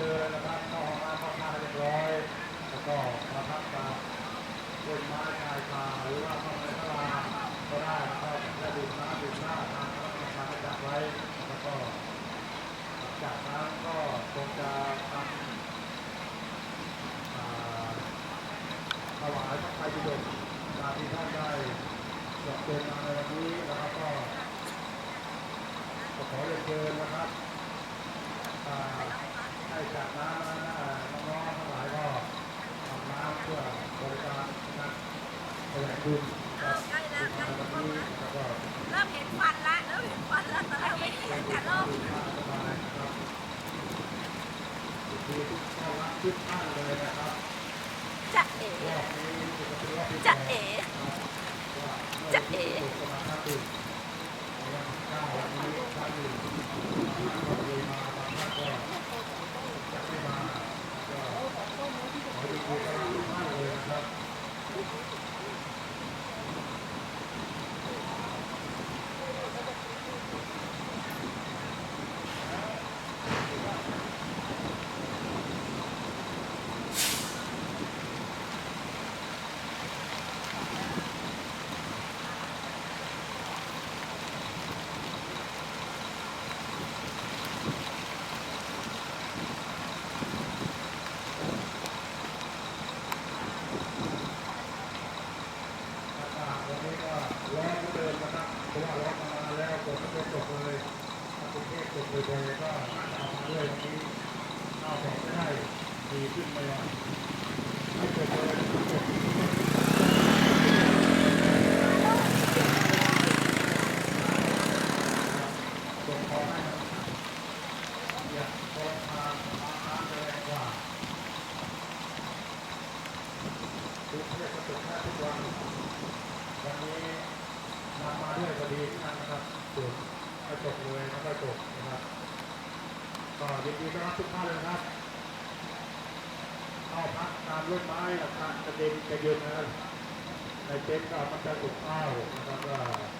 เจอนะครับเข้าห้องน้ำเข้าท่าเรียบร้อยแล้วก็มาพักตาด้นไม้ชายคาหรือว่าเข้าในตลาดก็ได้นะครับและดื่มน้ำดื่มหน้าทางธนาคารจัดไว้แล้วก็จากนั้นก็คงจะทำถวายพระไตรปิฎกตามที่ท่านได้จบเป็นมาในวันนี้แล้วก็ขอเรียนเชิญนะครับ แสดงบุญนะครับใกล้แล้วใกล้ในจะวันหมดนี้แล้วแล้วก็เริ่มเห็นฟันละเริ่มเห็นฟันแล้วตอนแรกไม่เห็นแต่เริ่มสบายนะครับดีทุกท่านรักทุกท่านเลยนะครับจะเอ๋รอบนี้จะเป็นรอบที่จะเอ๋จะเอ๋ประมาณห้าปีในวันที่เก้าวันนี้ท่านอยู่ก็เลยมาบางท่านก็จะไม่มาก็ขอดีๆกับทุกท่านเลยนะครับ อากาศวันนี้ก็ ร้อนเหลือเกินนะครับเพราะว่าร้อนมาแล้วฝนไม่ได้ตกเลยถ้ากรุงเทพตกบ่อยก็ตามมาด้วยวันนี้ข้าวของไม่ได้ดีขึ้นไปหน่อยไม่ตกเลยตกตกขอให้มันอย่าตกทางมาทางแรงกว่ากรุงเทพก็ตกแค่ทุกวัน วันนี้นำมาด้วยพอดีที่นั่นนะครับส่วนกระจกเลยแล้วก็จกนะครับก็ยินดีต้อนรับทุกท่านเลยนะครับเข้าพักตามรถไม้อาคารกระเด็นกระเยืนนะครับในเต็นท์ก็มันจะถูกข้าวนะครับ